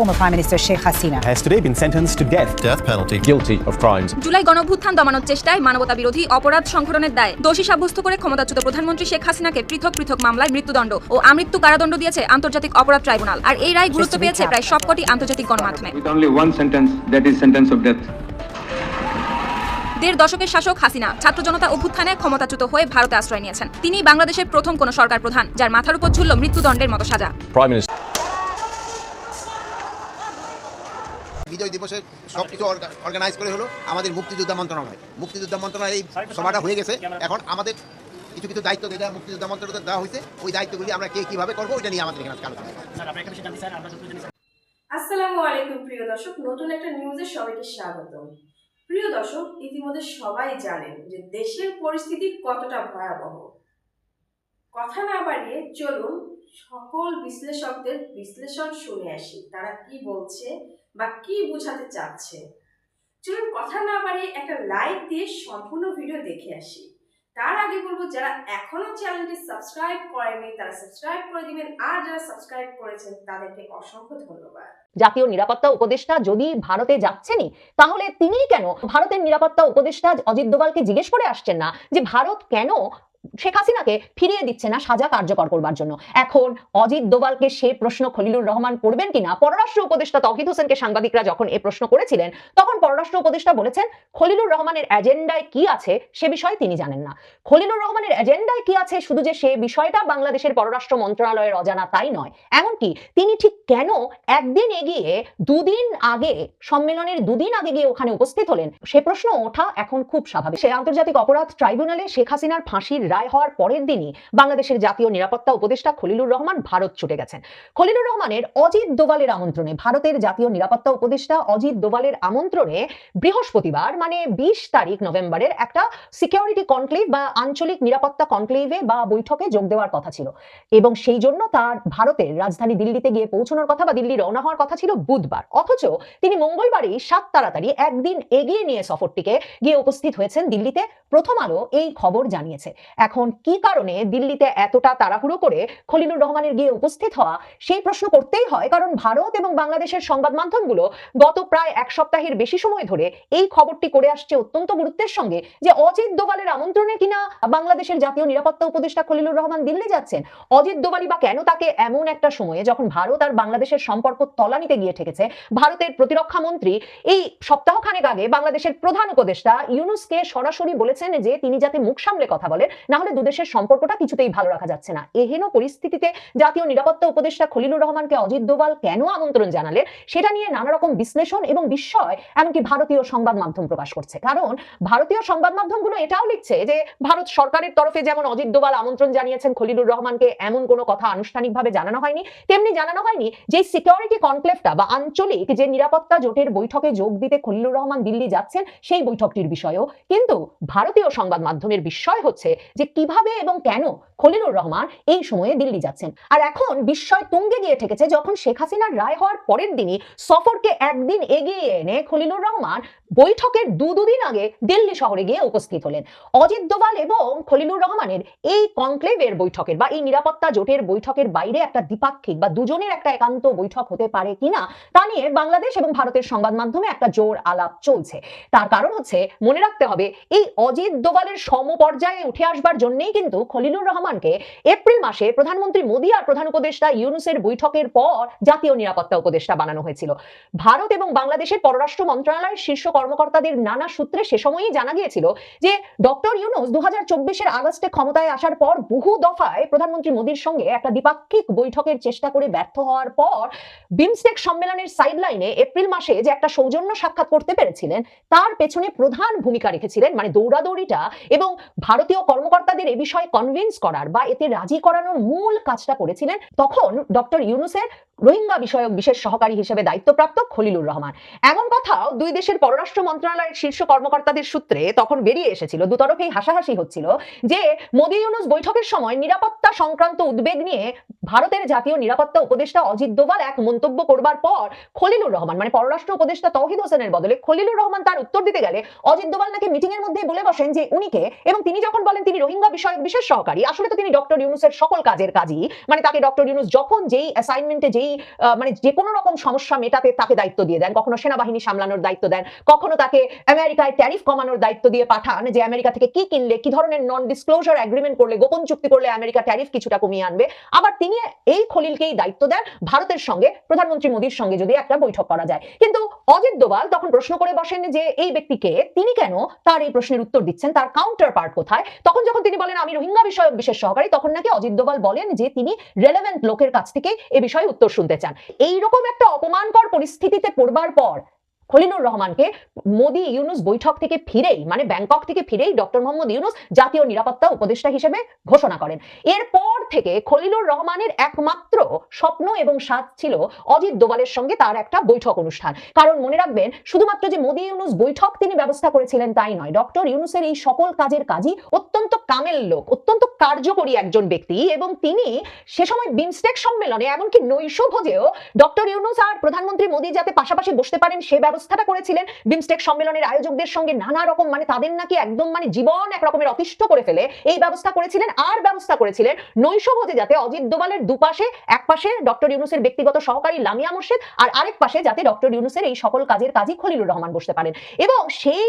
former Prime Minister Sheikh Hasina. has today been sentenced to death. death penalty. guilty of crimes July গণভ্যুত্থান দমানোর চেষ্টায় মানবতা বিরোধী অপরাধ সংঘটনের দায় দোষী সাব্যস্ত করে ক্ষমতাচ্যুত প্রধানমন্ত্রী শেখ হাসিনাকে পৃথক পৃথক মামলায় মৃত্যুদণ্ড ও আমৃত্যু কারাদণ্ড দিয়েছে আন্তর্জাতিক অপরাধ ট্রাইব্যুনাল আর এই রায় গুরুত্ব পেয়েছে প্রায় সবকটি আন্তর্জাতিক গণমাধ্যমে with only one sentence, that is sentence of death. দেড় দশকের শাসক হাসিনা ছাত্র জনতা অভ্যুত্থানে ক্ষমতাচ্যুত হয়ে ভারতে আশ্রয় নিয়েছেন তিনি বাংলাদেশের প্রথম কোন সরকার প্রধান যার মাথার উপর ঝুলল মৃত্যুদণ্ডের মতো সাজা prime minister বিজয় দিবসের সব কিছু অর্গানাইজ করে হলো আমাদের মুক্তিযোদ্ধা মন্ত্রণালয়। মুক্তিযোদ্ধা মন্ত্রণালয় এই সভাটা হয়ে গেছে। এখন আমাদের কিছু কিছু দায়িত্ব যেটা মুক্তিযোদ্ধা মন্ত্রণালয় দেওয়া হয়েছে। ওই দায়িত্বগুলি আমরা কে কীভাবে করব ওইটা নিয়ে আমাদের এখানে আলোচনা। আসসালামু আলাইকুম প্রিয় দর্শক। নতুন একটা নিউজে সবাইকে স্বাগতম। প্রিয় দর্শক ইতিমধ্যে সবাই জানেন যে দেশের পরিস্থিতি কতটা ভয়াবহ। কথা না বাড়িয়ে চলুন সকল বিশ্লেষকদের বিশ্লেষণ শুনে আসি। তারা কি বলছে বা কি বোঝাতে চাচ্ছে? চলুন কথা না বাড়িয়ে একটা লাইক দিয়ে সম্পূর্ণ ভিডিও দেখে আসি। তার আগে বলব, যারা এখনও চ্যানেলটি সাবস্ক্রাইব করেনি তারা সাবস্ক্রাইব করে দিবেন। আর যারা সাবস্ক্রাইব করেছেন, তাদেরকে অসংখ্য ধন্যবাদ। জাতীয় নিরাপত্তা উপদেষ্টা যদি ভারতে যাচ্ছেনই, তাহলে তিনি কেন ভারতের নিরাপত্তা উপদেষ্টা অজিত দোভালকে জিজ্ঞেস করে আসছেন না যে ভারত কেন শেখ হাসিনাকে ফিরিয়ে দিচ্ছে না সাজা কার্যকর করবার জন্য। এখন অজিত দোভালকে সে প্রশ্ন খলিলুর রহমান করবেন কিনা? পররাষ্ট্র উপদেষ্টা তহিদ হোসেনকে সাংবাদিকরা যখন এ প্রশ্ন করেছিলেন, তখন পররাষ্ট্র উপদেষ্টা বলেছেন, খলিলুর রহমানের এজেন্ডায় কি আছে সে বিষয়ে তিনি জানেন না। খলিলুর রহমানের এজেন্ডায় কি আছে শুধু যে সে বিষয়টা বাংলাদেশের পররাষ্ট্র মন্ত্রণালয়ের অজানা তাই নয়। এমনকি তিনি ঠিক কেন একদিন এগিয়ে দুদিন আগে, সম্মেলনের দুদিন আগে গিয়ে ওখানে উপস্থিত হলেন? সে প্রশ্ন ওঠা এখন খুব স্বাভাবিক। সে আন্তর্জাতিক অপরাধ ট্রাইব্যুনালে শেখ হাসিনার ফাঁসির রায় হওয়ার পরের দিনই বাংলাদেশের জাতীয় নিরাপত্তা উপদেষ্টা খলিলুর রহমান ভারত ছুটে গেছেন। খলিলুর রহমানের অজিত দোভালের আমন্ত্রণে ভারতের জাতীয় নিরাপত্তা উপদেষ্টা অজিত দোভালের আমন্ত্রণে বৃহস্পতিবার মানে বিশ তারিখ নভেম্বরের একটা সিকিউরিটি কনক্লেভ বা আঞ্চলিক নিরাপত্তা কনক্লেভে বা বৈঠকে যোগ দেওয়ার কথা ছিল। এবং সেই জন্য তার ভারতের রাজধানী দিল্লিতে গিয়ে পৌঁছানোর কথা বা দিল্লি রওনা হওয়ার কথা ছিল বুধবার। অথচ তিনি মঙ্গলবারই সাত তাড়াতাড়ি একদিন এগিয়ে নিয়ে সফরটিকে গিয়ে উপস্থিত হয়েছেন দিল্লিতে। প্রথম আলো এই খবর জানিয়েছে। এখন কি কারণে দিল্লিতে এতটা তাড়াহুড়ো করে খলিলুর রহমানের গিয়ে উপস্থিত হওয়া? সেই প্রশ্ন করতেই হয়, কারণ ভারত এবং বাংলাদেশের সংবাদ মাধ্যমগুলো গত প্রায় এক সপ্তাহের বেশি সময় ধরে এই খবরটি করে আসছে অত্যন্ত গুরুত্বের সঙ্গে যে অজিত দোভালের আমন্ত্রণে কিনা বাংলাদেশের জাতীয় নিরাপত্তা উপদেষ্টা খলিলুর রহমান দিল্লি যাচ্ছেন। অজিত দোভালি বা কেন তাকে এমন একটা সময়ে যখন ভারত আর বাংলাদেশের সম্পর্ক তলানিতে গিয়ে ঠেকেছে, ভারতের প্রতিরক্ষা মন্ত্রী এই সপ্তাহখানেক আগে বাংলাদেশের প্রধান উপদেষ্টা ইউনুসকে সরাসরি বলেছেন যে তিনি যাতে মুখ সামলে কথা বলেন না হলে দুদেশের সম্পর্কটা কিছুতেই ভালো রাখা যাচ্ছে না। এহেন পরিস্থিতিতে জাতীয় নিরাপত্তা উপদেষ্টা খলিলুর রহমানকে অজিত দোভাল কেন আমন্ত্রণ জানালেন, সেটা নিয়ে নানা রকম বিশ্লেষণ এবং বিস্ময়, এমনকি ভারতীয় সংবাদ মাধ্যম প্রকাশ করছে। কারণ ভারতীয় সংবাদ মাধ্যমগুলো এটাও লিখছে যে, ভারত সরকারের তরফে যেমন অজিত দোভাল আমন্ত্রণ জানিয়েছেন, খলিলুর রহমানকে এমন কোনো কথা আনুষ্ঠানিকভাবে জানানো হয়নি, তেমনি জানানো হয়নি যে সিকিউরিটি কনক্লেভটা বা আঞ্চলিক যে নিরাপত্তা জোটের বৈঠকে যোগ দিতে খলিলুর রহমান দিল্লি যাচ্ছেন, সেই বৈঠকটির বিষয়েও। কিন্তু ভারতীয় সংবাদ মাধ্যমের বিস্ময় হচ্ছে যে কীভাবে এবং কেন খলিলুর রহমান এই সময়ে দিল্লি যাচ্ছেন। আর এখন বিস্ময় তুঙ্গে গিয়ে ঠেকেছে যখন শেখ হাসিনার রায় হওয়ার পরের দিনই সফরকে একদিন এগিয়ে এনে খলিলুর রহমান বৈঠকের দু দুদিন আগে দিল্লি শহরে গিয়ে উপস্থিত হলেন। অজিত দোভাল এবং খলিলুর রহমানের এই কনক্লেভের বৈঠকের বা এই নিরাপত্তা জোটের বৈঠকের বাইরে একটা দ্বিপাক্ষিক বা দুজনের একটা একান্ত বৈঠক হতে পারে কিনা তা নিয়ে বাংলাদেশ এবং ভারতের সংবাদ মাধ্যমে একটা জোর আলাপ চলছে। তার কারণ হচ্ছে মনে রাখতে হবে, এই অজিত দোভালের সমপর্যায়ে উঠে আসবার জন্যই কিন্তু খলিলুর রহমানকে এপ্রিল মাসে প্রধানমন্ত্রী মোদী আর প্রধান উপদেষ্টা ইউনুসের বৈঠকের পর জাতীয় নিরাপত্তা উপদেষ্টা বানানো হয়েছিল। ভারত এবং বাংলাদেশের পররাষ্ট্র মন্ত্রণালয়ের শীর্ষ কর্মকর্তাদের নানা সূত্রে সে সময়ই জানা গিয়েছিল যে ডক্টর ইউনুস দু হাজার আগস্টে ক্ষমতায় আসার পর বহু দফায় প্রধানমন্ত্রী মোদীর সঙ্গে একটা দ্বিপাক্ষিক বৈঠকের চেষ্টা করে ব্যর্থ হওয়ার পর বিমস্টেক সম্মেলনের সাইডলাইনে এপ্রিল মাসে যে একটা সৌজন্য সাক্ষাৎ করতে পেরেছিলেন, তার পেছনে প্রধান ভূমিকা রেখেছিলেন মানে দৌড়াদৌড়িটা এবং ভারতীয় কর্মকর্তাদের এ বিষয়ে কনভিন্স করার বা এতে রাজি করানোর মূল কাজটা করেছিলেন তখন ডক্টর ইউনুসের রোহিঙ্গা বিষয়ক বিশেষ সহকারী হিসেবে দায়িত্বপ্রাপ্ত খলিলুর রহমান। এমন কথাও দুই দেশের পররাষ্ট্র মন্ত্রণালয়ের শীর্ষ কর্মকর্তাদের সূত্রে তখন বেরিয়ে এসেছিল। দুতরফেই হাসাহাসি হচ্ছিল যে মোদি ইউনুস বৈঠকের সময় নিরাপত্তা সংক্রান্ত উদ্বেগ নিয়ে ভারতের জাতীয় নিরাপত্তা উপদেষ্টা অজিত দোভাল এক মন্তব্য করবার পর খলিলুর রহমান মানে পররাষ্ট্র উপদেষ্টা তৌহিদ হোসেনের বদলে খলিলুর রহমান তার উত্তর দিতে গেলে অজিত দোভাল নাকি মিটিং এর মধ্যে বলে বসেন যে উনিকে এবং তিনি যখন বলেন তিনি রোহিঙ্গা বিষয়ক বিশেষ সহকারী, আসলে তো তিনি ডক্টর ইউনুসের সকল কাজের কাজই মানে তাকে ডক্টর ইউনুস যখন যেই অ্যাসাইনমেন্টে যেই মানে যে কোনো রকম সমস্যা মেটাতে তাকে দায়িত্ব দিয়ে দেন। কখনো সেনাবাহিনী সামলানোর দায়িত্ব দেন, কখনো তাকে আমেরিকায় ট্যারিফ কমানোর দায়িত্ব দিয়ে পাঠান যে আমেরিকা থেকে কি কিনলে, কি ধরনের নন ডিসক্লোজার এগ্রিমেন্ট করলে, গোপন চুক্তি করলে আমেরিকা ট্যারিফ কিছুটা কমিয়ে আনবে। আবার তিনি এই খলিলকেই দায়িত্ব দেন ভারতের সঙ্গে, প্রধানমন্ত্রী মোদীর সঙ্গে যদি একটা বৈঠক করা যায়। কিন্তু অজিত দোভাল তখন প্রশ্ন করে বসেন যে এই ব্যক্তিকে তিনি কেন তার এই প্রশ্নের উত্তর দিচ্ছেন, তার কাউন্টার পার্ট কোথায়? তখন যখন তিনি বলেন, আমি রোহিঙ্গা বিষয়ক বিশেষ সহকারী তখন নাকি অজিত দোভাল বলেন যে তিনি রেলেভেন্ট লোকের কাছ থেকে এ বিষয়ে উত্তর শুনতে চান। এইরকম একটা অপমানকর পরিস্থিতিতে পড়বার পর খলিলুর রহমানকে মোদি ইউনুস বৈঠক থেকে ফিরেই মানে ব্যাংকক থেকে ফিরেই ডক্টর মোহাম্মদ ইউনুস জাতীয় নিরাপত্তা উপদেষ্টা হিসেবে ঘোষণা করেন। এরপর থেকে খলিলুর রহমানের একমাত্র স্বপ্ন এবং স্বাদ ছিল অজিত দোভালের সঙ্গে তার একটা বৈঠক অনুষ্ঠান। কারণ মনে রাখবেন, শুধুমাত্র যে মোদি ইউনুস বৈঠক তিনি ব্যবস্থা করেছিলেন তাই নয়। ডক্টর ইউনুসের এই সকল কাজের কাজই অত্যন্ত কামেল লোক, অত্যন্ত কার্যকরী একজন ব্যক্তি এবং তিনি সে সময় বিমস্টেক সম্মেলনে, এমনকি নৈশ ভোজেও ডক্টর ইউনুস আর প্রধানমন্ত্রী মোদী যাতে পাশাপাশি বসতে পারেন, সে ব্যবস্থাটা করেছিলেন। বিমস্টেক সম্মেলনের আয়োজকদের সঙ্গে নানা রকম মানে তাদের নাকি একদম মানে জীবন এক রকমের অতিষ্ঠ করে ফেলে। এই ব্যবস্থা করেছিলেন, আর ব্যবস্থা করেছিলেন নৈশ ভোজে যাতে অজিত দোভালের দুপাশে এক পাশে ডক্টর ইউনুসের ব্যক্তিগত সহকারী লামিয়া মুর্শিদ, আর আরেক পাশে যাতে ডক্টর ইউনুসের এই সকল কাজের কাজই খলিলুর রহমান বসতে পারেন। এবং সেই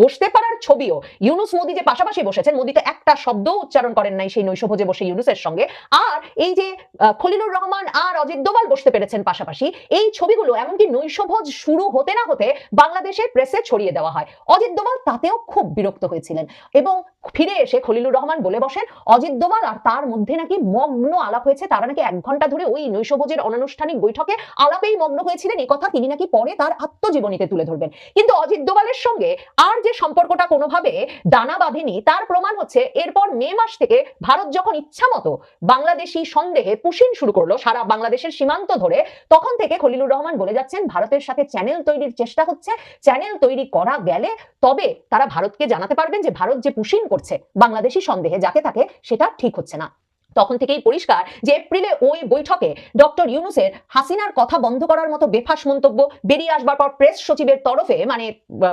বসতে পারার ছবিও ইউনুস মোদি যে পাশাপাশি বসেছেন, মোদি তো একটা শব্দ উচ্চারণ করেন নাই সেই নৈশভোজে বসে ইউনুসের সঙ্গে। আর এই যে খলিলুর রহমান আর অজিত দোভাল বসতে পেরেছেন পাশাপাশি, এই ছবিগুলো এমনকি নৈশভোজ শুরু হতে না হতে বাংলাদেশের প্রেসে ছড়িয়ে দেওয়া হয়। অজিত দোভাল তাতেও খুব বিরক্ত হয়েছিলেন এবং ফিরে এসে খলিলুর রহমান বলে বসেন, অজিত দোভাল আর তার মধ্যে নাকি মগ্ন আলাপ হয়েছে, তারা নাকি এক ঘণ্টা ধরে ওই নৈশভোজের অনানুষ্ঠানিক বৈঠকে আলাপেই মগ্ন হয়েছিলেন এই কথা তিনি নাকি পরে তার আত্মজীবনীতে তুলে ধরবেন। কিন্তু অজিত দোভালের সঙ্গে আর যে সম্পর্কটা কোনোভাবে দানা বাঁধেনি, তার প্রমাণ হচ্ছে এরপর মে মাস থেকে ভারত যখন ইচ্ছা মতো বাংলাদেশি সন্দেহে পুশিন শুরু করল সারা বাংলাদেশের সীমান্ত ধরে, তখন থেকে খলিলুর রহমান বলে যাচ্ছেন, ভারতের সাথে চ্যানেল তৈরির চেষ্টা হচ্ছে চ্যানেল তৈরি করা গেলে তবে তারা ভারতকে জানাতে পারবেন যে ভারত যে পুশিং করছে, বাংলাদেশি সন্দেহে যাকে তাকে সেটা ঠিক হচ্ছে না। তখন থেকেই পরিষ্কার যে এপ্রিলে ওই বৈঠকে ডক্টর ইউনুসের হাসিনার কথা বন্ধ করার মতো বেফাস মন্তব্য বেরিয়ে আসবার পর প্রেস সচিবের তরফে মানে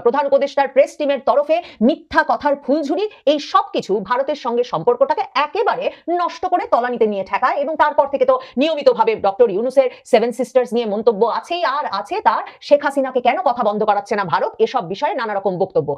প্রধান উপদেষ্টার প্রেস টিমের তরফে মিথ্যা কথার ফুলঝুরি এই সব কিছু ভারতের সঙ্গে সম্পর্কটাকে একেবারে নষ্ট করে তলানিতে নিয়ে ঠেকায় এবং তারপর থেকে তো নিয়মিতভাবে ডক্টর ইউনুসের সেভেন সিস্টার্স নিয়ে মন্তব্য আছেই আর আছে তার। শেখ হাসিনাকে কেন কথা বন্ধ করাচ্ছে না ভারত? এসব বিষয়ে নানা রকম বক্তব্য।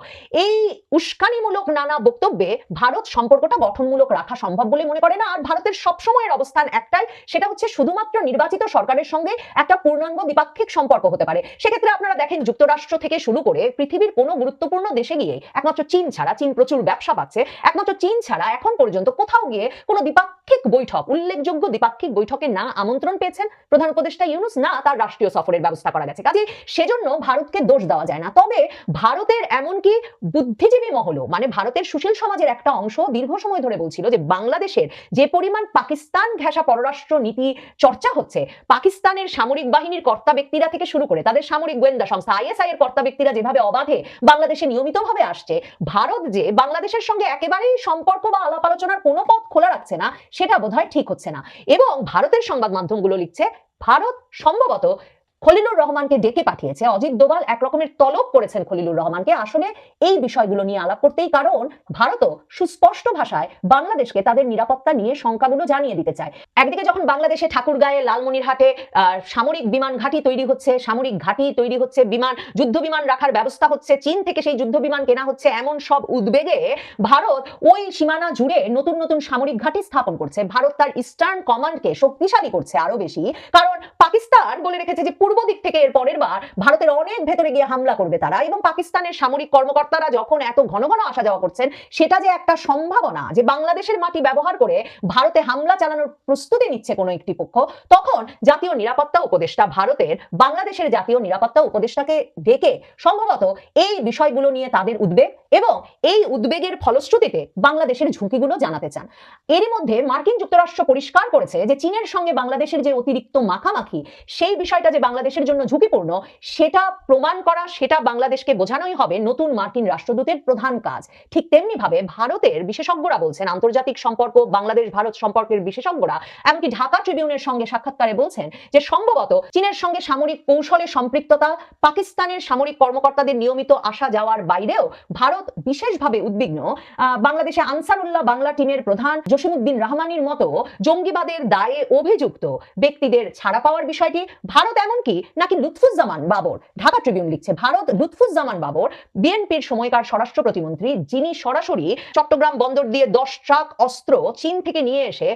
এই উস্কানিমূলক নানা বক্তব্যে ভারত সম্পর্কটা গঠনমূলক রাখা সম্ভব বলে মনে করে না? আর ভারতের সবসময়ের অবস্থান একটাই, সেটা হচ্ছে শুধুমাত্র নির্বাচিত সরকারের সঙ্গে একটা পূর্ণাঙ্গ দ্বিপাক্ষিক সম্পর্ক হতে পারে। সেক্ষেত্রে আপনারা দেখেন, যুক্তরাষ্ট্র থেকে শুরু করে পৃথিবীর কোনো গুরুত্বপূর্ণ দেশে গিয়ে একমাত্র চীন ছাড়া, চীন প্রচুর ব্যবসা পাচ্ছে, একমাত্র চীন ছাড়া এখন পর্যন্ত কোথাও গিয়ে কোনো দ্বিপাক্ষিক বৈঠক, উল্লেখযোগ্য দ্বিপাক্ষিক বৈঠকে না আমন্ত্রণ পেয়েছেন প্রধান উপদেষ্টা ইউনুস, না তার রাষ্ট্রীয় সফরের ব্যবস্থা করা গেছে। কাজে সেজন্য ভারতকে দোষ দেওয়া যায় না। তবে ভারতের এমনকি বুদ্ধিজীবী মহলও মানে ভারতের সুশীল সমাজের একটা অংশ দীর্ঘ সময় ধরে বলছিল যে বাংলাদেশের যে পরিমাণ পাকিস্তান ঘেঁষা পররাষ্ট্র নীতি চর্চা হচ্ছে। পাকিস্তানের সামরিক বাহিনীর কর্তা ব্যক্তিরা থেকে শুরু করে তাদের সামরিক গোয়েন্দা সংস্থা আইএসআই এর কর্তা ব্যক্তিরা যেভাবে অবাধে বাংলাদেশে নিয়মিতভাবে আসছে, ভারত যে বাংলাদেশের সঙ্গে একেবারেই সম্পর্ক বা আলাপ আলোচনার কোনো পথ খোলা রাখছে না, সেটা বোধহয় ঠিক হচ্ছে না। এবং ভারতের সংবাদ মাধ্যমগুলো লিখছে, ভারত সম্ভবত খলিলুর রহমানকে ডেকে পাঠিয়েছে। অজিত দোভাল এক রকমের তলব করেছেন খলিলুর রহমানকে। আসলে এই বিষয়গুলো নিয়ে আলাপ করতেই কারণ ভারতও সুস্পষ্ট ভাষায় বাংলাদেশকে তাদের নিরাপত্তা নিয়ে শঙ্কাগুলো জানিয়ে দিতে চায়। একদিকে যখন বাংলাদেশে ঠাকুরগাঁয়ে লালমনিরহাটে সামরিক বিমান ঘাঁটি তৈরি হচ্ছে, সামরিক ঘাঁটি তৈরি হচ্ছে, বিমান, যুদ্ধ বিমান রাখার ব্যবস্থা হচ্ছে, চীন থেকে সেই যুদ্ধ বিমান কেনা হচ্ছে, এমন সব উদ্বেগে ভারত ওই সীমানা জুড়ে নতুন নতুন সামরিক ঘাঁটি স্থাপন করছে। ভারত তার ইস্টার্ন কমান্ডকে শক্তিশালী করছে আরও বেশি। কারণ পাকিস্তান বলে রেখেছে যে পূর্ব দিক থেকে এর পরের বার ভারতের অনেক ভেতরে গিয়ে হামলা করবে তারা এবং পাকিস্তানের সামরিক কর্মকর্তারা যখন এত ঘন ঘন আসা যাওয়া করছেন, সেটা যে একটা সম্ভাবনা যে বাংলাদেশের মাটি ব্যবহার করে ভারতে হামলা চালানোর প্রস্তুতি নিচ্ছে কোনো একটি পক্ষ, তখন জাতীয় নিরাপত্তা উপদেষ্টা ভারতের, বাংলাদেশের জাতীয় নিরাপত্তা উপদেষ্টাকে ডেকে সম্ভবত এই বিষয়গুলো নিয়ে তাদের উদ্বেগ এবং এই উদ্বেগের ফলশ্রুতিতে বাংলাদেশের ঝুঁকিগুলো জানাতে চান। এরই মধ্যে মার্কিন যুক্তরাষ্ট্র পরিষ্কার করেছে যে চীনের সঙ্গে বাংলাদেশের যে অতিরিক্ত মাখামাখি, সেই বিষয়টা যে বাংলাদেশের জন্য ঝুঁকিপূর্ণ, সেটা প্রমাণ করা, সেটা বাংলাদেশকে বোঝানোই হবে নতুন মার্কিন রাষ্ট্রদূতের প্রধান কাজ। ঠিক তেমনি ভাবে ভারতের বিশেষজ্ঞরা বলছেন, আন্তর্জাতিক সম্পর্ক, বাংলাদেশ ভারত সম্পর্কের বিশেষজ্ঞরা, এমনকি ঢাকা ট্রিবিউনের সঙ্গে সাক্ষাৎকারে বলছেন যে সম্ভবত চীনের সঙ্গে সামরিক কৌশলে সম্পৃক্ততা, পাকিস্তানের সামরিক কর্মকর্তাদের নিয়মিত আসা যাওয়ার বাইরেও ভারত বিশেষভাবে উদ্বিগ্ন। বাংলাদেশে আনসারুল্লাহ বাংলা টিমের প্রধান জসিমুদ্দিন রহমানির মতো জঙ্গিবাদের দায়ে অভিযুক্ত ব্যক্তিদের ছাড়া পাওয়ার বিষয়টি, ভারত এমনকি নাকি লুৎফুজ্জামান বাবর? ঢাকা ট্রিবিউন লিখছে, ভারত লুৎফুজ্জামান বাবর, বিএনপির সময়কার স্বরাষ্ট্র প্রতিমন্ত্রী, যিনি সরাসরি চট্টগ্রাম বন্দর দিয়ে দশ ট্রাক অস্ত্র চীন থেকে নিয়ে এসে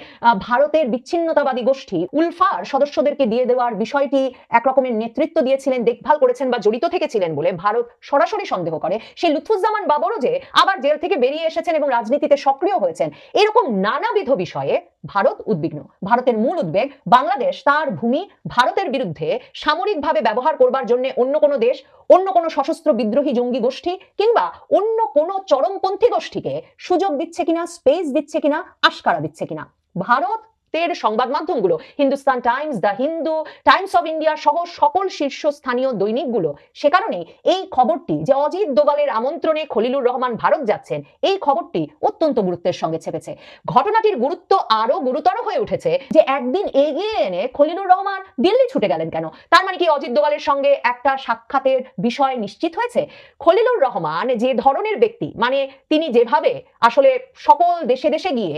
ভারতের বিচ্ছিন্নতাবাদী গোষ্ঠী উলফার সদস্যদেরকে দিয়ে দেওয়ার বিষয়টি একরকমের নেতৃত্ব দিয়েছিলেন, দেখভাল করেছেন বা জড়িত থেকেছিলেন বলে ভারত সরাসরি সন্দেহ করে। সেই লুৎফুজ্জামান বাবরও যে আবার জেল থেকে বেরিয়ে এসেছেন এবং রাজনীতিতে সক্রিয় হয়েছেন, এরকম নানাবিধ বিষয়ে ভারত উদ্বিগ্ন। ভারতের মূল উদ্বেগ, বাংলাদেশ তার ভূমি ভারতের বিরুদ্ধে সামরিকভাবে ব্যবহার করবার জন্য অন্য কোনো দেশ, অন্য কোনো সশস্ত্র বিদ্রোহী জঙ্গি গোষ্ঠী কিংবা অন্য কোনো চরমপন্থী গোষ্ঠীকে সুযোগ দিচ্ছে কিনা স্পেস দিচ্ছে কিনা, আশকারা দিচ্ছে কিনা। ভারত ভারতের সংবাদ মাধ্যমগুলো Hindustan Times the Hindu Times of India সহ সকল শীর্ষস্থানীয় দৈনিকগুলো। সে কারণে এই খবরটি যে অজিত দোভালের আমন্ত্রণে খলিলুর রহমান ভারত যাচ্ছেন, এই খবরটি অত্যন্ত গুরুত্বের সঙ্গে চেপেছে ঘটনাটির গুরুত্ব আরও গুরুতর হয়ে উঠেছে যে একদিন এগিয়ে এনে খলিলুর রহমান দিল্লি ছুটে গেলেন কেন? তার মানে কি অজিত দোভালের সঙ্গে একটা সাক্ষাতের বিষয় নিশ্চিত হয়েছে? খলিলুর রহমান যে ধরনের ব্যক্তি মানে তিনি যেভাবে আসলে সকল দেশে দেশে গিয়ে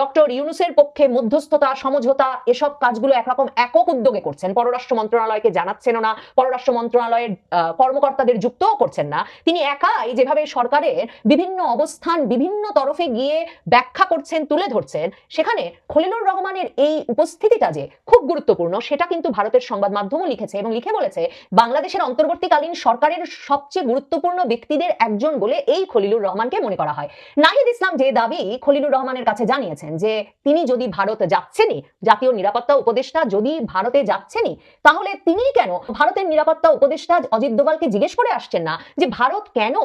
ডক্টর ইউনুসের পক্ষে মধ্যস্থতা সমঝোতা, এসব কাজগুলো একরকম একক উদ্যোগে করছেন। পররাষ্ট্র মন্ত্রণালয়কে জানাচ্ছেন না, পররাষ্ট্র মন্ত্রণালয়ের কর্মকর্তাদের যুক্তও করছেন না। তিনি একাই যেভাবে সরকারের বিভিন্ন অবস্থান, বিভিন্ন তরফে গিয়ে ব্যাখ্যা করছেন, তুলে ধরছেন, সেখানে খলিলুর রহমানের এই উপস্থিতিটা যে খুব গুরুত্বপূর্ণ, সেটা কিন্তু ভারতের সংবাদ মাধ্যমও লিখেছে এবং লিখে বলেছে, বাংলাদেশের অন্তর্বর্তীকালীন সরকারের সবচেয়ে গুরুত্বপূর্ণ ব্যক্তিদের একজন বলে এই খলিলুর রহমানকে মনে করা হয়। নাহিদ ইসলাম যে দাবি খলিলুর রহমানের কাছে জানিয়েছেন যে তিনি যদি ভারত যাচ্ছেনই। জাতীয় নিরাপত্তা উপদেষ্টা যদি ভারতে যাচ্ছেনই, তাহলে তিনি কেন? ভারতের নিরাপত্তা উপদেষ্টা অজিত দোভালকে জিজ্ঞেস করে আসছেন না যে ভারত কেন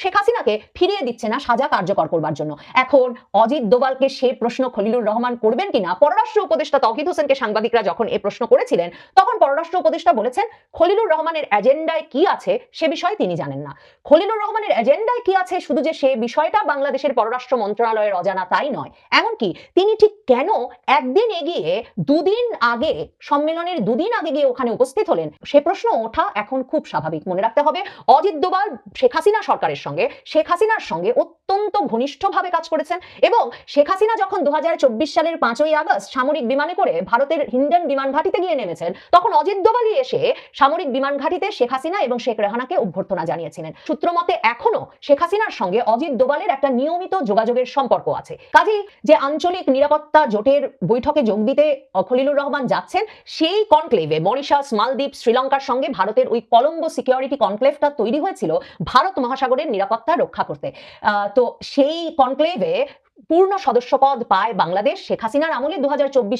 শেখ হাসিনাকে ফিরিয়ে দিচ্ছে না সাজা কার্যকর করবার জন্য। এখন অজিত দোভালকে সে প্রশ্ন খলিলুর রহমান করবেন কিনা? পররাষ্ট্র উপদেষ্টা তহিদ হোসেনকে সাংবাদিকরা যখন এ প্রশ্ন করেছিলেন, তখন পররাষ্ট্র উপদেষ্টা বলেছেন, খলিলুর রহমানের এজেন্ডায় কি আছে সে বিষয়ে তিনি জানেন না। খলিলুর রহমানের এজেন্ডায় কি আছে শুধু যে সে বিষয়টা বাংলাদেশের পররাষ্ট্র মন্ত্রণালয়ের অজানা তাই নয়। এমনকি তিনি ঠিক কেন একদিন এগিয়ে দুদিন আগে, সম্মেলনের দুদিন আগে গিয়ে ওখানে উপস্থিত হলেন? সে প্রশ্ন ওঠা এখন খুব স্বাভাবিক। মনে রাখতে হবে, অজিত দোবাল শেখ হাসিনা সরকারের সঙ্গে, শেখ হাসিনার সঙ্গে অত্যন্ত ঘনিষ্ঠভাবে কাজ করেছেন এবং শেখ হাসিনা যখন দু সালের পাঁচই আগস্ট সামরিক বিমানে করে ভারতের হিন্ডন বিমান ঘাটিতে গিয়ে নেমেছেন, তখন অজিত দোভালই এসে সামরিক বিমান ঘাটিতে শেখ হাসিনা এবং শেখ রেহানাকে অভ্যর্থনা জানিয়েছিলেন। সূত্রমতে এখনও শেখ হাসিনার সঙ্গে অজিত দোভালের একটা নিয়মিত যোগাযোগের সম্পর্ক আছে। কাজেই যে আঞ্চলিক নিরাপত্তা জোটের বৈঠকে যোগ দিতে খলিলুর রহমান যাচ্ছেন, সেই কনক্লেভে মরিশাস, মালদ্বীপ, শ্রীলঙ্কার সঙ্গে ভারতের ওই কলম্বো সিকিউরিটি কনক্লেভটা তৈরি হয়েছিল ভারত মহাসাগরের নিরাপত্তা রক্ষা করতে। তো সেই কনক্লেভে পূর্ণ সদস্যপদ পায় বাংলাদেশ শেখ হাসিনার আমলে দু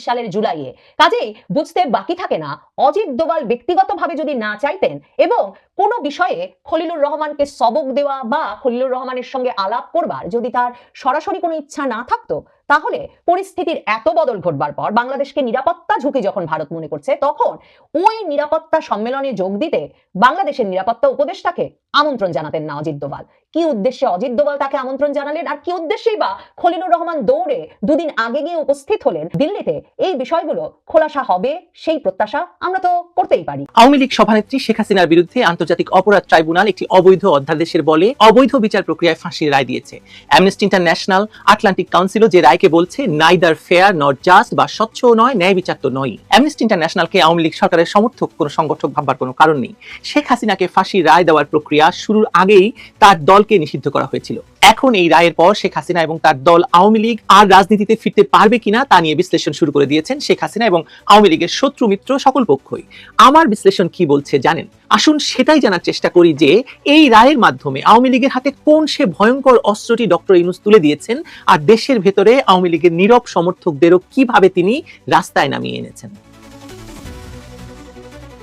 সালের জুলাইয়ে। কাজেই বুঝতে বাকি থাকে না অজিত দোভাল ব্যক্তিগতভাবে যদি না চাইতেন এবং কোনো বিষয়ে খলিলুর রহমানকে সবক দেওয়া বা খলিলুর রহমানের সঙ্গে আলাপ করবার যদি তার সরাসরি কোনো ইচ্ছা না থাকতো, তাহলে পরিস্থিতির এত বদল ঘটবার পর বাংলাদেশকে নিরাপত্তা ঝুঁকি যখন ভারত মনে করছে, তখন ওই নিরাপত্তা সম্মেলনে যোগ দিতে বাংলাদেশের নিরাপত্তা উপদেষ্টাকে আমন্ত্রণ জানাতেন না অজিত দোভাল। কি উদ্দেশ্যে অজিত দোভাল তাকে আমন্ত্রণ জানালেন আর কি উদ্দেশ্যেই বা খলিলুর রহমান দৌড়ে দুদিন আগে গিয়ে উপস্থিত হলেন দিল্লিতে? এই বিষয়গুলো খোলাসা হবে, সেই প্রত্যাশা আমরা তো করতেই পারি। আওয়ামী লীগ সভানেত্রী শেখ হাসিনার বিরুদ্ধে আন্তর্জাতিক অপরাধ ট্রাইব্যুনাল একটি অবৈধ অধ্যাদেশের বলে অবৈধ বিচার প্রক্রিয়ায় ফাঁসির রায় দিয়েছে। অ্যামনেস্টি ইন্টারন্যাশনাল আটলান্টিক কাউন্সিলও যে রায়কে বলছে নাইদার ফেয়ার নট জাস্ট বা স্বচ্ছ নয়, ন্যায় বিচার তো নয় অ্যামনেস্টি ইন্টারন্যাশনালকে আওয়ামী লীগ সরকারের সমর্থক কোনো সংগঠক ভাববার কোনো কারণ নেই। শেখ হাসিনাকে ফাঁসির রায় দেওয়ার প্রক্রিয়া শুরুর আগেই তার দলকে নিষিদ্ধ করা হয়েছিল। এখন এই রায়ের পর শেখ হাসিনা এবং তার দল আওয়ামী লীগ আর রাজনীতিতে ফিরতে পারবে কিনা তা নিয়ে বিশ্লেষণ শুরু করে দিয়েছেন শেখ হাসিনা এবং আওয়ামী লীগের শত্রু মিত্র সকল পক্ষই। আমার বিশ্লেষণ কি বলছে জানেন? আসুন সেটাই জানার চেষ্টা করি যে এই রায়ের মাধ্যমে আওয়ামী লীগের হাতে কোন সে ভয়ঙ্কর অস্ত্রটি ডক্টর ইনুস তুলে দিয়েছেন আর দেশের ভেতরে আওয়ামী লীগের নীরব সমর্থকদেরও কীভাবে তিনি রাস্তায় নামিয়ে এনেছেন।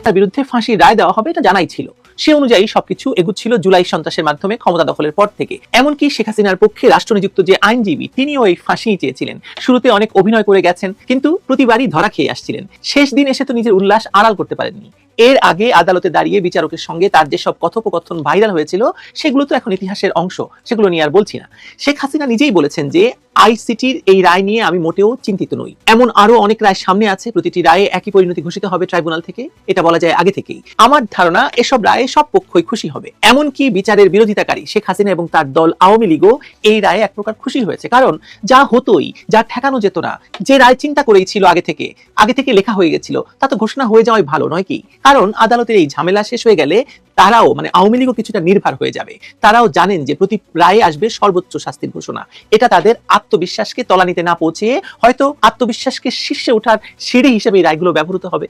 তার বিরুদ্ধে ফাঁসির রায় দেওয়া হবে এটা জানাই ছিল। সে অনুযায়ী সবকিছু এগুচ্ছিল জুলাই সন্ত্রাসের মাধ্যমে ক্ষমতা দখলের পর থেকে। এমনকি শেখ হাসিনার পক্ষে রাষ্ট্রনিযুক্ত যে আইনজীবী, তিনিও এই ফাঁসি চেয়েছিলেন। শুরুতে অনেক অভিনয় করে গেছেন, কিন্তু প্রতিবারই ধরা খেয়ে আসছিলেন। শেষ দিন এসে তো নিজের উল্লাস আড়াল করতে পারেননি। এর আগে আদালতে দাঁড়িয়ে বিচারকের সঙ্গে তার যেসব কথোপকথন ভাইরাল হয়েছিল, সেগুলো তো এখন ইতিহাসের অংশ, সেগুলো নিয়ে আর বলছি না। শেখ হাসিনা নিজেই বলেছেন যে, আইসিটির এই রায় নিয়ে আমি মোটেও চিন্তিত নই। এমন আরও অনেক রায় সামনে আছে, প্রতিটি রায়ে একই পরিণতি ঘোষিত হবে ট্রাইব্যুনাল থেকে, এটা বলা যায় আগে থেকেই। আমার ধারণা, এসব রায়ে সব পক্ষই খুশি হবে। এমনকি বিচারের বিরোধিতাকারী শেখ হাসিনা এবং তার দল আওয়ামী লীগও এই রায়ে এক প্রকার খুশি হয়েছে। কারণ যা হতোই, যা ঠেকানো যেত না, যে রায় চিন্তা করেই ছিল আগে থেকে আগে থেকে লেখা হয়ে গেছিল, তা তো ঘোষণা হয়ে যাওয়াই ভালো, নয় কি? কারণ আদালতের এই ঝামেলা শেষ হয়ে গেলে তারাও মানে আওয়ামী লীগও কিছুটা নির্ভর হয়ে যাবে। তারাও জানেন যে প্রতি রায়ে আসবে সর্বোচ্চ শাস্তির ঘোষণা। এটা তাদের আত্মবিশ্বাসকে তলানিতে না পৌঁছিয়ে হয়তো আত্মবিশ্বাসকে শীর্ষে ওঠার সিঁড়ি হিসেবে রায়গুলো ব্যবহৃত হবে।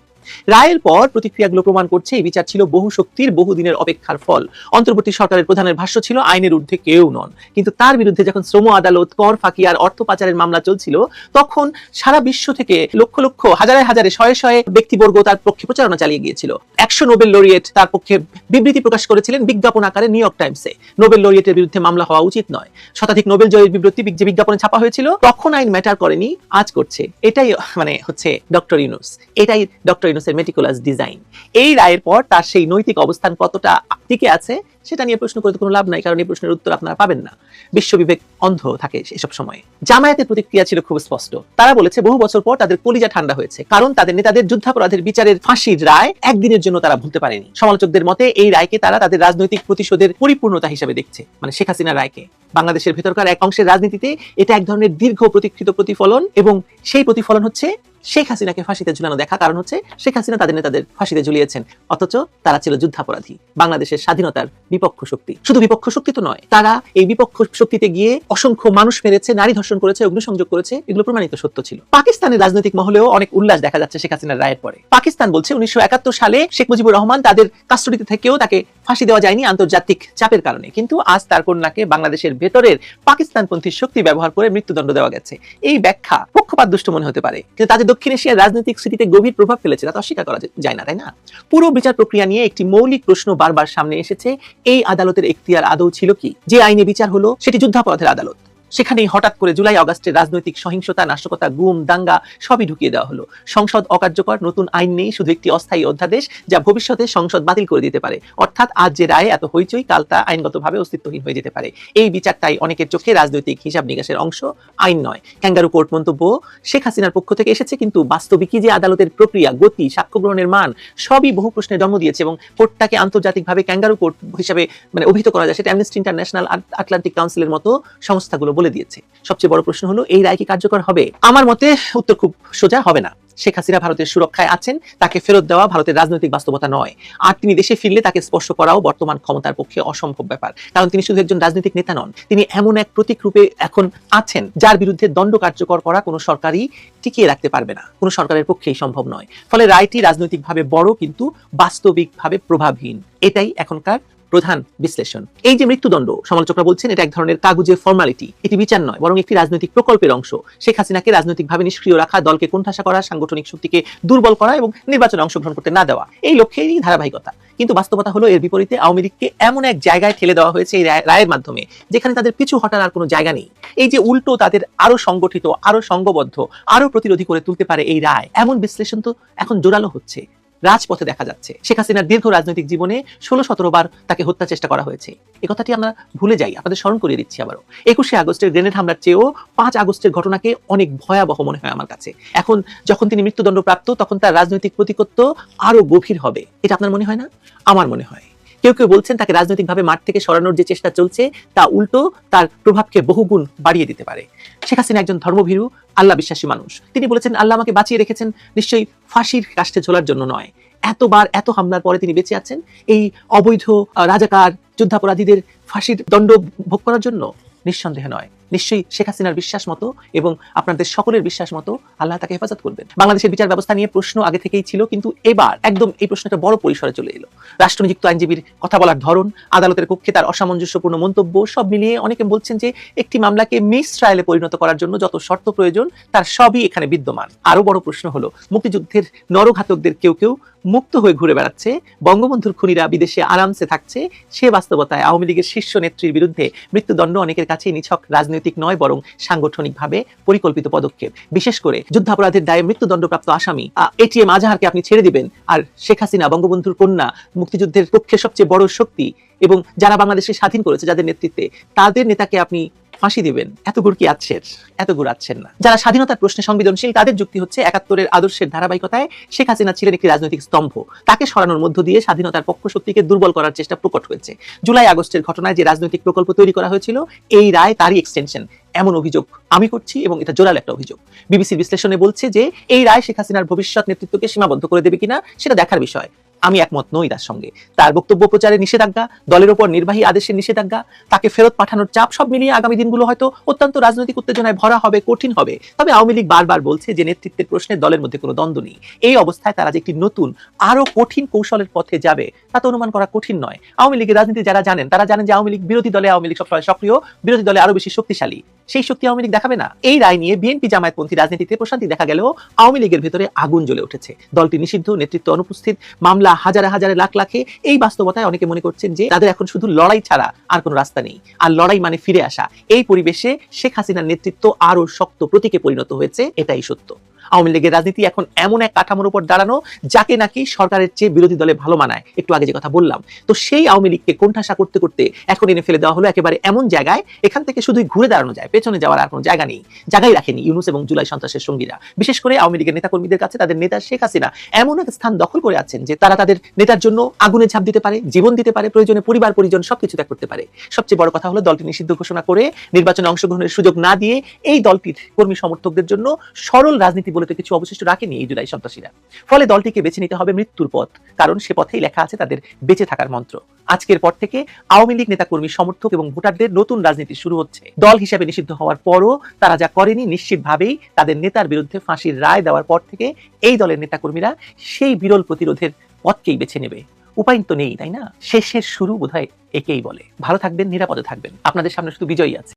রায়ের পর প্রতিক্রিয়াগুলো প্রমাণ করছে, এই বিচার ছিল বহু শক্তির, বহু দিনের অপেক্ষার ফল। অন্তর্বর্তী সরকারের প্রধানের ভাষ্য ছিল, আইনের ঊর্ধ্বে কেউ নন। কিন্তু তার বিরুদ্ধে যখন শ্রম আদালত, কর ফাঁকি আর অর্থ পাচারের মামলা চলছিল, তখন সারা বিশ্ব থেকে লক্ষ লক্ষ, হাজারে হাজারে, শয়ে শয়ে ব্যক্তিবর্গ তার পক্ষে প্রচারণা চালিয়ে গিয়েছিল। একশো নোবেল লরিয়েট তার পক্ষে বিবৃতি প্রকাশ করেছিলেন বিজ্ঞাপন আকারে নিউ ইয়র্ক টাইমসে। নোবেল লরিয়েটের বিরুদ্ধে মামলা হওয়া উচিত নয়। শতাধিক নোবেল জয়ের বিবৃতি যে বিজ্ঞাপনে ছাপা হয়েছিল, তখন আইন ম্যাটার করেনি, আজ করছে। এটাই মানে হচ্ছে ডক্টর ইউনুস। এটাই ডক্টর ইউনুসের মেটিকুলাস ডিজাইন এই রায়ের পর তার সেই নৈতিক অবস্থান কতটা টিকে আছে সেটা নিয়ে প্রশ্ন করে তো কোনো লাভ নাই, কারণ এই প্রশ্নের উত্তর আপনারা পাবেন না। বিশ্ববিবেক অন্ধ থাকে এসব সময়ে। জামায়াতের প্রতিক্রিয়া ছিল খুব স্পষ্ট। তারা বলেছে, বহু বছর পর তাদের কলিজা ঠান্ডা হয়েছে, কারণ তাদের নেতাদের যুদ্ধাপরাধের বিচারের ফাঁসির রায় একদিনের জন্য তারা ভুলতে পারেনি। সমালোচকদের মতে, এই রায়কে তারা তাদের রাজনৈতিক প্রতিশোধের পরিপূর্ণতা হিসেবে দেখছে মানে শেখ হাসিনা রায়কে। বাংলাদেশের ভেতরকার এক অংশের রাজনীতিতে এটা এক ধরনের দীর্ঘ প্রতীক্ষিত প্রতিফলন, এবং সেই প্রতিফলন হচ্ছে শেখ হাসিনাকে ফাঁসিতে ঝুলানো দেখা, কারণ হচ্ছে শেখ হাসিনা তাদের নেতাদের ফাঁসিতে ঝুলিয়েছেন, অথচ তারা ছিল যুদ্ধাপরাধী, বাংলাদেশের স্বাধীনতার বিপক্ষ শক্তি। শুধু বিপক্ষ শক্তি তো নয়, তারা এই বিপক্ষ শক্তিতে গিয়ে অসংখ্য মানুষ মেরেছে, নারী ধর্ষণ করেছে, অগ্নিসংযোগ করেছে, এগুলো প্রমাণিত সত্য ছিল। পাকিস্তানের রাজনৈতিক মহলেও অনেক উল্লাস দেখা যাচ্ছে শেখ হাসিনার রায়ের পরে। পাকিস্তান বলছে উনিশশো একাত্তর সালে শেখ মুজিবুর রহমান তাদের কাস্টডিতে থেকেও তাকে ফাঁসি দেওয়া যায়নি আন্তর্জাতিক চাপের কারণে। কিন্তু আজ তার কন্যাকে বাংলাদেশের ভেতরের পাকিস্তানপন্থী শক্তি ব্যবহার করে মৃত্যুদণ্ড দেওয়া গেছে। এই ব্যাখ্যা পক্ষপাত দুষ্ট মনে হতে পারে। কিন্তু তাদের দক্ষিণ এশিয়ার রাজনৈতিক স্মৃতিতে গভীর প্রভাব ফেলেছে, তা অস্বীকার করা যায় না, তাই না? পুরো বিচার প্রক্রিয়া নিয়ে একটি মৌলিক প্রশ্ন বারবার সামনে এসেছে, এই আদালতের এখতিয়ার আদৌ ছিল কি? যে আইনে বিচার হলো, সেটি যুদ্ধাপরাধের আদালত। সেখানেই হঠাৎ করে জুলাই আগস্টের রাজনৈতিক সহিংসতা, নাশকতা, গুম, দাঙ্গা সবই ঢুকিয়ে দেওয়া হলো। সংসদ অকার্যকর, নতুন আইন নেই, শুধু একটি অস্থায়ী অধ্যাদেশ যা ভবিষ্যতে সংসদ বাতিল করে দিতে পারে। অর্থাৎ আজ যে রায়ে এত হইচই, কাল তা আইনগতভাবে অস্তিত্বহীন হয়ে যেতে পারে। এই বিচারটাই অনেকের চোখে রাজনৈতিক হিসাব নিকাশের অংশ, আইন নয়। ক্যাঙ্গারু কোর্ট মন্তব্য, শেখ হাসিনার পক্ষ থেকে এসেছে, কিন্তু বাস্তবিকই যে আদালতের প্রক্রিয়া, গতি, সাক্ষ্য গ্রহণের মান, সবই বহু প্রশ্নে জন্ম দিয়েছে এবং কোর্টটাকে আন্তর্জাতিকভাবে ক্যাঙ্গারু কোর্ট হিসাবে মানে অভিহিত করা যায়, সেটা অ্যামনেস্টি ইন্টারন্যাশনাল আটলান্টিক কাউন্সিলের মতো সংস্থাগুলো বলে দিয়েছে। সবচেয়ে বড় প্রশ্ন হলো, এই রায় কি কার্যকর হবে? আমার মতে উত্তর খুব সোজা, হবে না। শেখ হাসিনা ভারতের সুরক্ষায় আছেন, তাকে ফেরত দেওয়া ভারতের রাজনৈতিক বাস্তবতা নয়। আর তিনি দেশে ফিরলে তাকে স্পর্শ করাও বর্তমান ক্ষমতার পক্ষে অসম্ভব ব্যাপার। কারণ তিনি শুধু একজন রাজনৈতিক নেতা নন, তিনি এমন এক প্রতীক রূপে এখন আছেন, যার বিরুদ্ধে দণ্ড কার্যকর করা কোনো সরকারই টিকিয়ে রাখতে পারবে না। কোনো সরকারের পক্ষেই সম্ভব নয়। ফলে রায়টি রাজনৈতিকভাবে বড়, কিন্তু বাস্তবিকভাবে প্রভাবহীন। এটাই এখনকার প্রধান বিশ্লেষণ। এই যে মৃত্যুদণ্ড, সমালোচকরা বলছেন এটা এক ধরনের কাগজের ফর্মালিটি এটি বিচার নয়, বরং একটি রাজনৈতিক প্রকল্পের অংশ। শেখ হাসিনাকে রাজনৈতিকভাবে নিষ্ক্রিয় রাখা, দলকে কোণঠাসা করা, সাংগঠনিক শক্তিকে দুর্বল করা এবং নির্বাচনে অংশগ্রহণ করতে না দেওয়া, এই লক্ষ্যেরই ধারাবাহিকতা। কিন্তু বাস্তবতা হলো, এর বিপরীতে আওয়ামী লীগকে এমন এক জায়গায় ঠেলে দেওয়া হয়েছে এই রায়ের মাধ্যমে, যেখানে তাদের পিছু হটার আর কোনো জায়গা নেই। এই যে উল্টো তাদের আরও সংগঠিত, আরও সংঘবদ্ধ, আরও প্রতিরোধী করে তুলতে পারে এই রায়, এমন বিশ্লেষণ তো এখন জোরালো হচ্ছে। রাজপথে দেখা যাচ্ছে। শেখ হাসিনার দীর্ঘ রাজনৈতিক জীবনে ষোলো সতেরো বার তাকে হত্যার চেষ্টা করা হয়েছে। এ কথাটি আমরা ভুলে যাই, আপনাদের স্মরণ করিয়ে দিচ্ছি আবারও। একুশে আগস্টের গ্রেনেড হামলার চেয়েও পাঁচ আগস্টের ঘটনাকে অনেক ভয়াবহ মনে হয় আমার কাছে। এখন যখন তিনি মৃত্যুদণ্ড প্রাপ্ত তখন তার রাজনৈতিক প্রতিকত্ব আরও গভীর হবে। এটা আপনার মনে হয় না? আমার মনে হয়। কেউ কেউ বলছেন তাকে রাজনৈতিকভাবে মাঠ থেকে সরানোর যে চেষ্টা চলছে, তা উল্টো তার প্রভাবকে বহুগুণ বাড়িয়ে দিতে পারে। শেখ হাসিনা একজন ধর্মভীরু, আল্লাহ বিশ্বাসী মানুষ। তিনি বলেছেন, আল্লাহ আমাকে বাঁচিয়ে রেখেছেন, নিশ্চয়ই ফাঁসির কাষ্টে ঝোলার জন্য নয়। এতবার, এত হামলার পরে তিনি বেঁচে আছেন। এই অবৈধ রাজাকার, যুদ্ধাপরাধীদের ফাঁসির দণ্ড ভোগ করার জন্য নিঃসন্দেহে নয়। নিশ্চয়ই শেখ হাসিনার বিশ্বাস মতো এবং আপনাদের সকলের বিশ্বাস মতো আল্লাহ তাকে হেফাজত করবেন। বাংলাদেশের বিচার ব্যবস্থা নিয়ে প্রশ্ন আগে থেকেই ছিল, কিন্তু এবার একদম এই প্রশ্নটা বড় পরিসরে চলে এলো। রাষ্ট্রনিযুক্ত আইনজীবীর কথা বলার ধরন, আদালতের কক্ষে তার অসামঞ্জস্যপূর্ণ মন্তব্য, সব মিলিয়ে অনেকে বলছেন যে একটি মামলাকে মিস ট্রায়ালে পরিণত করার জন্য যত শর্ত প্রয়োজন, তার সবই এখানে বিদ্যমান। আরও বড় প্রশ্ন হলো, মুক্তিযুদ্ধের নরঘাতকদের কেউ কেউ মুক্ত হয়ে ঘুরে বেড়াচ্ছে? বঙ্গবন্ধুর খুনিরা বিদেশে আরামসে থাকছে? সে বাস্তবতায় আওয়ামী লীগের শীর্ষ নেত্রীর বিরুদ্ধে মৃত্যুদণ্ড অনেকের কাছে নিছক রাজনৈতিক রাজনৈতিক নয়, বরং সাংগঠনিকভাবে পরিকল্পিত পদক্ষেপ। বিশেষ করে যুদ্ধাপরাধের দায়ে মৃত্যুদণ্ডপ্রাপ্ত আসামি। এটিএম আজাহারকে আপনি ছেড়ে দিবেন। আর শেখ হাসিনা, বঙ্গবন্ধুর কন্যা, মুক্তিযুদ্ধের পক্ষে সবচেয়ে বড় শক্তি এবং যারা বাংলাদেশে স্বাধীন করেছে, যাদের নেতৃত্বে, তাদের নেতাকে আপনি ফাঁসি দিবেন। এত গুড় কি আছেন এত গুড় আছেন না। যারা স্বাধীনতার প্রশ্নে সংবেদনশীল, তাদের যুক্তি হচ্ছে একাত্তরের আদর্শের ধারাবাহিকতায় শেখ হাসিনা ছিলেন একটি রাজনৈতিক স্তম্ভ। তাকে সরানোর মধ্য দিয়ে স্বাধীনতার পক্ষ শক্তিকে দুর্বল করার চেষ্টা প্রকট হয়েছে। জুলাই আগস্টের ঘটনায় যে রাজনৈতিক প্রকল্প তৈরি করা হয়েছিল, এই রায় তারই এক্সটেনশন এমন অভিযোগ আমি করছি এবং এটা জোরাল একটা অভিযোগ। বিবিসির বিশ্লেষণে বলছে যে, এই রায় শেখ হাসিনার ভবিষ্যৎ নেতৃত্বকে সীমাবদ্ধ করে দেবে কিনা, সেটা দেখার বিষয়। আমি একমত নই তার সঙ্গে। তার বক্তব্য প্রচারে নিষেধাজ্ঞা, দলের ওপর নির্বাহী আদেশের নিষেধাজ্ঞা, তাকে ফেরত পাঠানোর চাপ সব মিলিয়ে আগামী দিনগুলো হয়তো অত্যন্ত রাজনৈতিক উত্তেজনায় ভরা হবে, কঠিন হবে। তবে আওয়ামী লীগ বারবার বলছে যে নেতৃত্বের প্রশ্নে দলের মধ্যে কোনো দ্বন্দ্ব নেই। এই অবস্থায় তারা যে একটি নতুন আরও কঠিন কৌশলের পথে যাবে, তা তো অনুমান করা কঠিন নয়। আওয়ামী লীগের রাজনীতি যারা জানেন, তারা জানেন যে আওয়ামী লীগ বিরোধী দলে আওয়ামী লীগ সবসময় সক্রিয়, বিরোধী দলে আরও বেশি শক্তিশালী। সেই শক্তি আওয়ামী লীগ দেখাবে না। এই রায় নিয়ে বিএনপি জামায়াতপন্থী রাজনীতিতে প্রশান্তি দেখা গেলেও আওয়ামী লীগের ভেতরে আগুন জ্বলে উঠেছে। দলটি নিষিদ্ধ, নেতৃত্ব অনুপস্থিত, মামলা হাজারে হাজারে লাখ লাখে। এই বাস্তবতায় অনেকে মনে করছেন যে তাদের এখন শুধু লড়াই ছাড়া আর কোনো রাস্তা নেই। আর লড়াই মানে ফিরে আসা। এই পরিবেশে শেখ হাসিনার নেতৃত্ব আরও শক্ত প্রতীকে পরিণত হয়েছে, এটাই সত্য। আওয়ামী লীগের রাজনীতি এখন এমন এক কাঠামোর উপর দাঁড়ানো যাকে নাকি সরকারের চেয়ে বিরোধী দলে ভালো মানায়। একটু আগে যে কথা বললাম। তো সেই আওয়ামী লীগকে কোণঠাসা করতে করতে এখন এনে ফেলে দেওয়া হলো একেবারে এমন জায়গায়, এখান থেকে শুধুই ঘুরে দাঁড়ানো যায়। পেছনে যাওয়ার আর কোনো জায়গা নেই। জায়গায় রাখেনি ইউনুস এবং জুলাই সন্ত্রাসের সঙ্গীরা। বিশেষ করে আওয়ামী লীগের নেতাকর্মীদের কাছে তাদের নেতা শেখ হাসিনা এমন এক স্থান দখল করে আছেন যে তারা তাদের নেতার জন্য আগুনে ঝাঁপ দিতে পারে, জীবন দিতে পারে, প্রয়োজনে পরিবার, পরিজন সবকিছু ত্যাগ করতে পারে। সবচেয়ে বড় কথা হলো দলটি নিষিদ্ধ ঘোষণা করে নির্বাচনে অংশগ্রহণের সুযোগ না দিয়ে এই দলটির কর্মী সমর্থকদের জন্য সরল রাজনীতি বলে তো কিছু অবশিষ্ট রাখেনি এই জুলাই সন্ত্রাসীরা। ফলে দলটিকে বেছে নিতে হবে মৃত্যুর পথ, কারণ সে পথেই লেখা আছে তাদের বেঁচে থাকার মন্ত্র। আজকের পর থেকে আওয়ামী লীগ নেতাকর্মী, সমর্থক এবং ভোটারদের নতুন রাজনীতি শুরু হচ্ছে। দল হিসেবে নিষিদ্ধ হওয়ার পরও তারা যা করেনি নিশ্চিতভাবেই তাদের নেতার বিরুদ্ধে ফাঁসির রায় দেওয়ার পর থেকে এই দলের নেতাকর্মীরা সেই বিরল প্রতিরোধের পথকেই বেছে নেবে। উপায় তো নেই, তাই না? শেষের শুরু বোধহয় একেই বলে। ভালো থাকবেন, নিরাপদে থাকবেন। আপনাদের সামনে শুধু বিজয়ী আছে।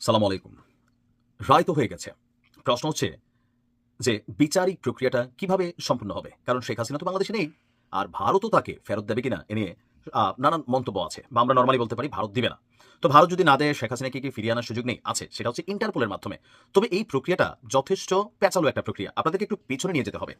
সালাম আলাইকুম। রায় তো হয়ে গেছে। প্রশ্ন হচ্ছে যে বিচারিক প্রক্রিয়াটা কীভাবে সম্পূর্ণ হবে? কারণ শেখ হাসিনা তো বাংলাদেশে নেই। আর ভারতও তাকে ফেরত দেবে কিনা এ নিয়ে নানান মন্তব্য আছে। বা আমরা নর্মালি বলতে পারি ভারত দিবে না। তো ভারত যদি না দেয়, শেখ হাসিনাকে কি ফিরিয়ে আনার সুযোগ নেই? আছে, সেটা হচ্ছে ইন্টারপোলের মাধ্যমে। তবে এই প্রক্রিয়াটা যথেষ্ট প্যাচালো একটা প্রক্রিয়া। আপনাদেরকে একটু পিছনে নিয়ে যেতে হবে।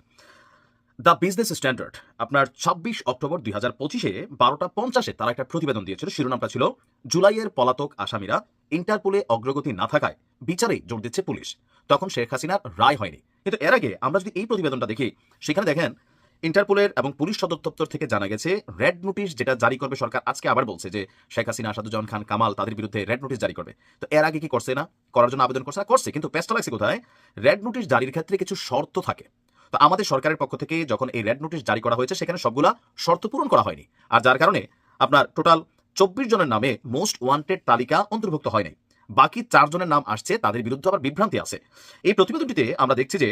দ্য বিজনেস স্ট্যান্ডার্ড, আপনার ছাব্বিশ অক্টোবর দুই হাজার পঁচিশে বারোটা পঞ্চাশে তারা একটা প্রতিবেদন দিয়েছিল। শিরোনামটা ছিল, জুলাইয়ের পলাতক আসামিরা ইন্টারপোলে অগ্রগতি না থাকায় বিচারে জোর দিচ্ছে পুলিশ। তখন শেখ হাসিনার রায় হয়নি। কিন্তু এর আগে আমরা যদি এই প্রতিবেদনটা দেখি, সেখানে দেখেন, ইন্টারপোলের এবং পুলিশ সদর দপ্তর থেকে জানা গেছে, রেড নোটিশ যেটা জারি করবে সরকার আজকে আবার বলছে যে, শেখ হাসিনা, আসাদুজ্জামান খান, কামাল তাদের বিরুদ্ধে রেড নোটিশ জারি করবে। তো এর আগে কি করছে না? করার জন্য আবেদন করছে না? করছে, কিন্তু পেস্টা লাগছে কোথায়? রেড নোটিশ জারির ক্ষেত্রে কিছু শর্ত থাকে। তো আমাদের সরকারের পক্ষ থেকে যখন এই রেড নোটিশ জারি করা হয়েছে, সেখানে সবগুলা শর্ত পূরণ করা হয়নি। আর যার কারণে আপনার টোটাল চব্বিশ জনের নামে মোস্ট ওয়ান্টেড তালিকা অন্তর্ভুক্ত হয়নি বাকি চারজনের নাম আসছে, তাদের বিরুদ্ধে আবার বিভ্রান্তি আছে। এই প্রতিবেদনটিতে আমরা দেখছি যে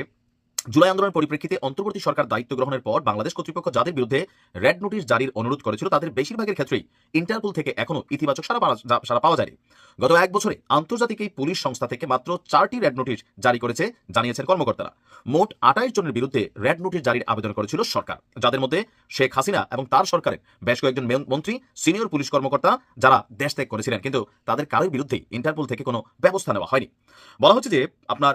জুলাই আন্দোলনের পরিপ্রেক্ষিতে অন্তর্বর্তী সরকার দায়িত্ব গ্রহণের পর বাংলাদেশ কর্তৃপক্ষ যাদের বিরুদ্ধে রেড নোটিশ জারির অনুরোধ করেছিল, তাদের বেশিরভাগের ক্ষেত্রেই ইন্টারপোল থেকে এখনও ইতিবাচক সারা সারা পাওয়া যায়নি। গত এক বছরে আন্তর্জাতিক এই পুলিশ সংস্থা থেকে মাত্র চারটি রেড নোটিশ জারি করেছে, জানিয়েছেন কর্মকর্তারা। মোট আঠাইশ জনের বিরুদ্ধে রেড নোটিশ জারির আবেদন করেছিল সরকার। যাদের মধ্যে শেখ হাসিনা এবং তার সরকারের বেশ কয়েকজন মন্ত্রী, সিনিয়র পুলিশ কর্মকর্তা যারা দেশ ত্যাগ করেছিলেন, কিন্তু তাদের কারোর বিরুদ্ধেই ইন্টারপোল থেকে কোনো ব্যবস্থা নেওয়া হয়নি। বলা হচ্ছে যে আপনার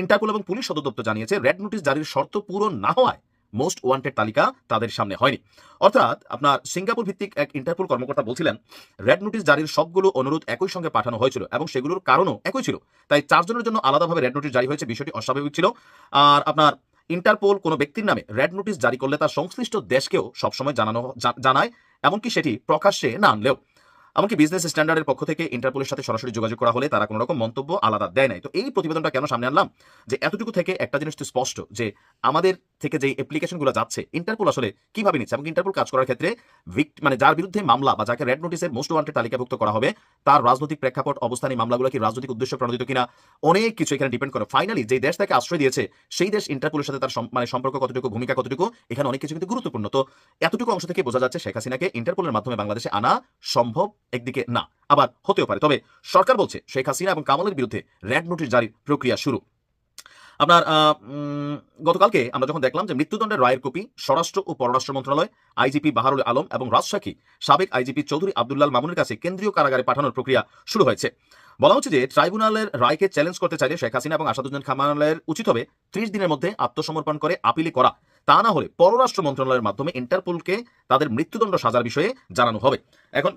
ইন্টারপোল এবং পুলিশ সদর দপ্তর জানিয়েছে, রেড নোটিশ জারির শর্ত পূরণ না হওয়ায় মোস্ট ওয়ান্টেড তালিকা তাদের সামনে হয়নি। অর্থাৎ আপনার সিঙ্গাপুর ভিত্তিক এক ইন্টারপোল কর্মকর্তা বলছিলেন, রেড নোটিশ জারির সবগুলো অনুরোধ একই সঙ্গে পাঠানো হয়েছিল এবং সেগুলোর কারণও একই ছিল। তাই চারজনের জন্য আলাদাভাবে রেড নোটিশ জারি হয়েছে বিষয়টি অস্বাভাবিক ছিল। আর আপনার ইন্টারপোল কোনো ব্যক্তির নামে রেড নোটিশ জারি করলে তার সংশ্লিষ্ট দেশকেও সবসময় জানানো, জানায়, এমনকি সেটি প্রকাশ্যে না আনলেও। এমনকি বিজনেস স্ট্যান্ডার্ডের পক্ষ থেকে ইন্টারপোলের সাথে সরাসরি যোগাযোগ করা হলে তারা কোনো রকম মন্তব্য আলাদা দেয় নাই। তো এই প্রতিবেদনটা কেন সামনে আনলাম? যে এতটুকু থেকে একটা জিনিস তো স্পষ্ট যে আমাদের থেকে যে অ্যাপ্লিকেশনগুলো যাচ্ছে ইন্টারপোল আসলে কীভাবে নিচ্ছে এবং ইন্টারপোল কাজ করার ক্ষেত্রে মানে যার বিরুদ্ধে মামলা বা যাকে রেড নোটিসের মোস্ট ওয়ান্টেড তালিকাভুক্ত করা হবে, তার রাজনৈতিক প্রেক্ষাপট, অবস্থান মামলাগুলো কি রাজনৈতিক উদ্দেশ্য প্রণোদিত কিনা, অনেক কিছু এখানে ডিপেন্ড করে। ফাইনালি যে দেশ তাকে আশ্রয় দিয়েছে, সেই দেশ ইন্টারপোলের সাথে তার মানে সম্পর্ক কতটুকু, ভূমিকা কতটুকু, এখানে অনেক কিছু কিন্তু গুরুত্বপূর্ণ। তো এতটুকু অংশ থেকে বোঝা যাচ্ছে শেখ হাসিনাকে ইন্টারপোলের মাধ্যমে বাংলাদেশে আনা সম্ভব, একদিকে না, আবার হতেও পারে। তবে সরকার বলছে, শেখ হাসিনা এবং কামালের বিরুদ্ধে রেড নোটিশ জারির প্রক্রিয়া শুরু। আপনার গতকালকে আমরা যখন দেখলাম যে মৃত্যুদণ্ডের রায়ের কপি স্বরাষ্ট্র ও পররাষ্ট্র মন্ত্রণালয়, আইজিপি বাহারুল আলম এবং রাজশাখী সাবেক আইজিপি চৌধুরী আবদুল্লাল মামুনের কাছে কেন্দ্রীয় কারাগারে পাঠানোর প্রক্রিয়া শুরু হয়েছে। বলা হচ্ছে যে ট্রাইব্যুনালের রায়কে চ্যালেঞ্জ করতে চাইলে শেখ হাসিনা এবং আসাদুজ্জামান খামালের উচিত হবে ত্রিশ দিনের মধ্যে আত্মসমর্পণ করে, আপিলে করা। তা না হলে পররাষ্ট্র মন্ত্রণালয়ের মাধ্যমে ইন্টারপোলকে তাদের মৃত্যুদণ্ড সাজার বিষয়ে জানানো হবে। এখন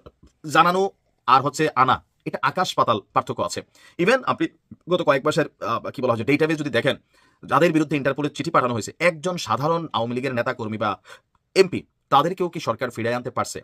জানানো আর হচ্ছে আনা। এটা আকাশ পাতাল পার্থক্য আছে। ইভেন আপনি গত কয়েক মাসের কি বলা হয় ডেটাবেস যদি দেখেন, যাদের বিরুদ্ধে ইন্টারপোলের চিঠি পাঠানো হয়েছে, একজন সাধারণ আওয়ামী লীগের নেতা কর্মী বা এমপি তাদেরকেও কি সরকার ফিরিয়ে আনতে পারছে?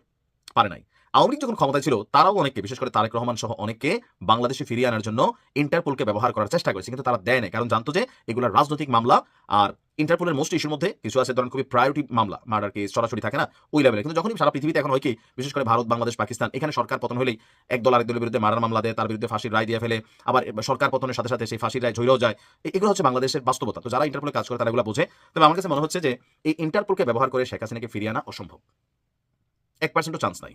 পারে নাই। আওয়ামী লীগ যখন ক্ষমতায় ছিল, তারাও অনেককে, বিশেষ করে তারেক রহমান সহ অনেককে বাংলাদেশে ফিরিয়ে আনার জন্য ইন্টারপোলকে ব্যবহার করার চেষ্টা করেছে, কিন্তু তারা দেয় না কারণ জানতো যে এগুলো রাজনৈতিক মামলা আর ইন্টারপোলের মোস্ট ইস্যুর মধ্যে কিছু আছে, ধরেন খুবই প্রায়োরিটি মামলা মার্ডার কেস সরাসরি থাকে না, ওই লেভেলে কিন্তু যখনই সারা পৃথিবীতে এখন হয় কি, বিশেষ করে ভারত, বাংলাদেশ, পাকিস্তান, এখানে সরকার পতন হলেই এক দল আরেক দলের বিরুদ্ধে মারার মামলা দেয়, তার বিরুদ্ধে ফাঁসির রায় দিয়ে ফেলে, আবার সরকার পতনের সাথে সাথে সেই ফাঁসির রায় ঝইলেও যায়। এগুলো হচ্ছে বাংলাদেশের বাস্তবতা। তো যারা ইন্টারপোলে কাজ করে, তারা এগুলো বোঝে। তবে আমার কাছে মনে হচ্ছে যে এই ইন্টারপোলকে ব্যবহার করে শেখ হাসিনাকে ফিরিয়ে আনা অসম্ভব। এক পার্সেন্টও চান্স নাই।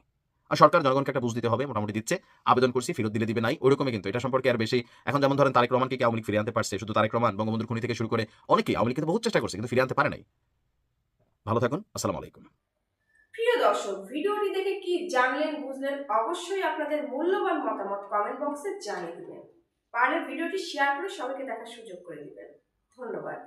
আর সরকার জনগণকে একটা বুঝ দিতে হবে, মোটামুটি দিচ্ছে। আবেদন করছি, ফেরত দিলে দিবে নাই ওইরকমই কিন্তু। এটা সম্পর্কে আর বেশি এখন যেমন ধরেন তারেক রহমানকে কি আওয়ামী ফিরিয়ে আনতে পারছে? শুধু তারেক রহমান, বঙ্গবন্ধুর খুনি থেকে শুরু করে অনেকেই আওয়ামী কিন্তু বহুত চেষ্টা করছে, কিন্তু ফিরিয়ে আনতে পারে নাই। ভালো থাকুন, আসসালামু আলাইকুম। প্রিয় দর্শক, ভিডিওটি দেখে কি জানলেন, বুঝলেন, অবশ্যই আপনাদের মূল্যবান মতামত কমেন্ট বক্সে জানিয়ে দিবেন। পারলে ভিডিওটি শেয়ার করে সবাইকে দেখার সুযোগ করে দিবেন। ধন্যবাদ।